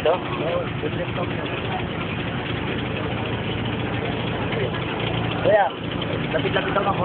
Ito? Kaya, lapit-lapit ako.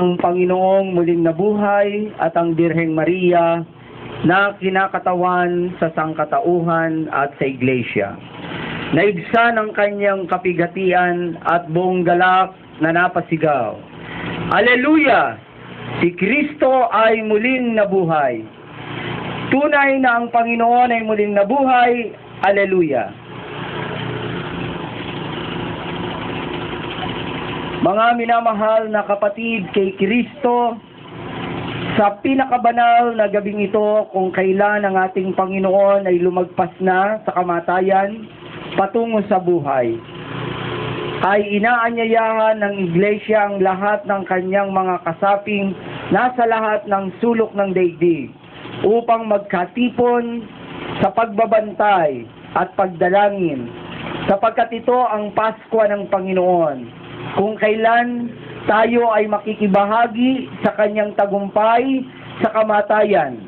ang Panginoong muling nabuhay at ang Birheng Maria na kinakatawan sa sangkatauhan at sa iglesia. Naigsa ng kanyang kapigatian at buong galak na napasigaw. Aleluya! Si Kristo ay muling nabuhay. Tunay na ang Panginoon ay muling nabuhay. Aleluya! Mga minamahal na kapatid kay Kristo, sa pinakabanal na gabing ito kung kailan ang ating Panginoon ay lumagpas na sa kamatayan patungo sa buhay, ay inaanyayahan ng Iglesia ang lahat ng kanyang mga kasaping nasa lahat ng sulok ng daigdig upang magkatipon sa pagbabantay at pagdalangin sapagkat ito ang Pasko ng Panginoon kung kailan tayo ay makikibahagi sa kanyang tagumpay sa kamatayan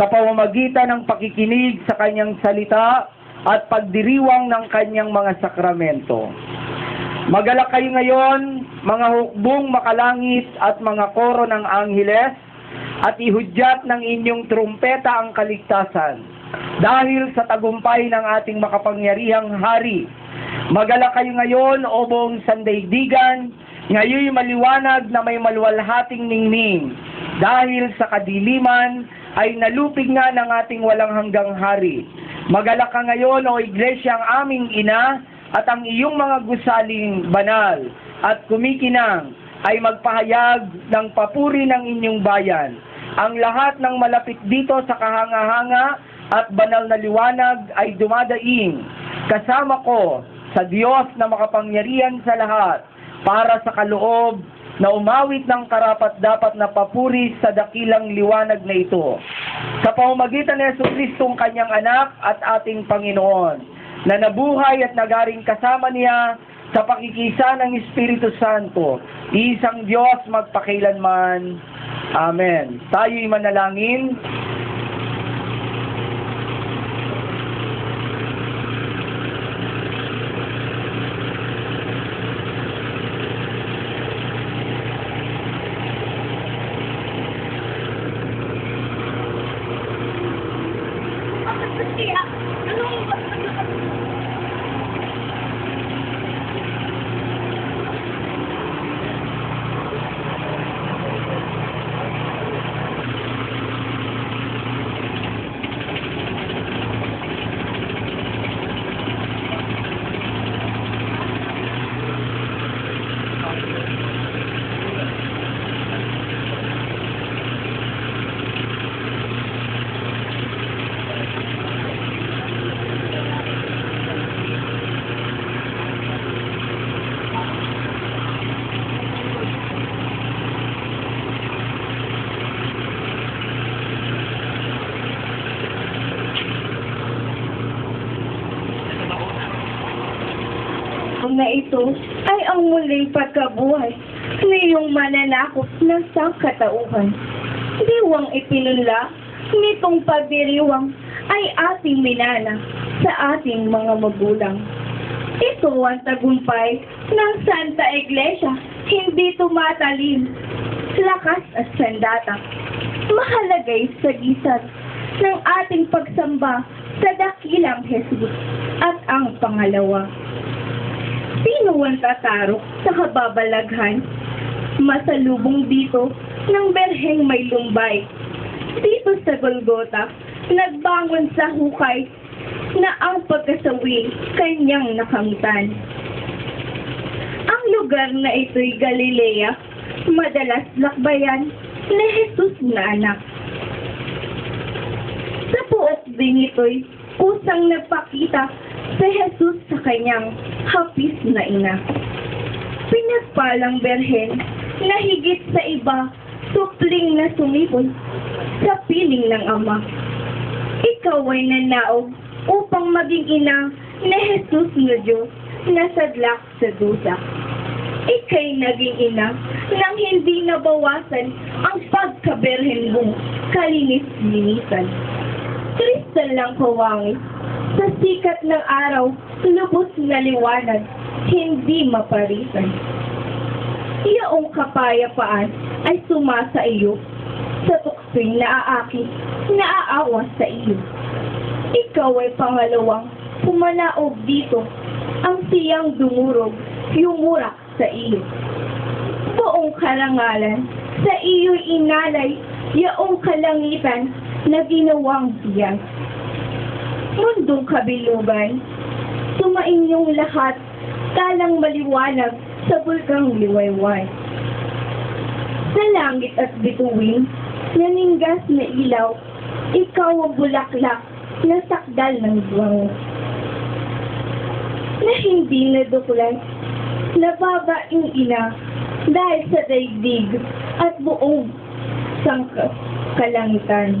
sa pamamagitan ng pakikinig sa kanyang salita at pagdiriwang ng kanyang mga sakramento. Magalak kayo ngayon, mga hukbong makalangit at mga koro ng angheles, at ihudyat ng inyong trumpeta ang kaligtasan. Dahil sa tagumpay ng ating makapangyarihang hari, Magala kayo ngayon, o buong sandaigdigan, ngayon maliwanag na may maluwalhating ningning. Dahil sa kadiliman ay nalupig nga ng ating walang hanggang hari. Magala ka ngayon, o iglesia ang aming ina, at ang iyong mga gusaling banal at kumikinang ay magpahayag ng papuri ng inyong bayan. Ang lahat ng malapit dito sa kahanga-hanga at banal na liwanag ay dumadaing. Kasama ko sa Diyos na makapangyarihan sa lahat para sa kaloob na umawit ng karapat dapat na papuri sa dakilang liwanag na ito. Sa pamamagitan ni Yesu Kristong kanyang anak at ating Panginoon, na nabuhay at nagaring kasama niya sa pakikisa ng Espiritu Santo, isang Diyos magpakailanman. Amen. Tayo'y manalangin. Na ito ay ang muling pagkabuhay na iyong mananakop ng sangkatauhan. Diwang ipinunla nitong pagdiriwang ay ating minana sa ating mga magulang. Ito ang tagumpay ng Santa Iglesia, hindi tumatalim, lakas at sandata. Mahalagay sa gisat ng ating pagsamba sa dakilang Jesus at ang pangalawa. Sino ang tatarok sa kababalaghan? Masalubong dito ng berheng may lumbay. Dito sa Golgota, nagbangon sa hukay na ang pagkasawi kanyang nakamtan. Ang lugar na ito'y Galilea, madalas lakbayan ni Jesus na anak. Sa puot din ito'y kusang nagpakita sa Jesus sa kanyang hapis na ina. Pinagpalang berhen na higit sa iba, supling na sumipon sa piling ng ama. Ikaw ay nanaog upang maging ina ni Jesus na Diyos na sadlak sa dusa. Ika'y naging ina nang hindi nabawasan ang pagkaberhen mong kalinis-linisan. Kristal lang kawangis, sa sikat ng araw, lubos na liwanag, hindi maparisan. Iyaong kapayapaan ay sumasa iyo, sa tuksing naaakit, naaawa sa iyo. Ikaw ay pangalawang pumanaog dito, ang siyang dumurog, yumurak sa iyo. Buong karangalan, sa iyo'y inalay, yaong kalangitan na ginawang biyag. Mundong kabilugan, sumain yung lahat, talang maliwanag sa bulkang liwayway. Sa langit at bituin, naninggas na ilaw, ikaw ang bulaklak na sakdal ng buwang. Na hindi naduklas, nababaing ina dahil sa daigdig at buong sangka kalangitan.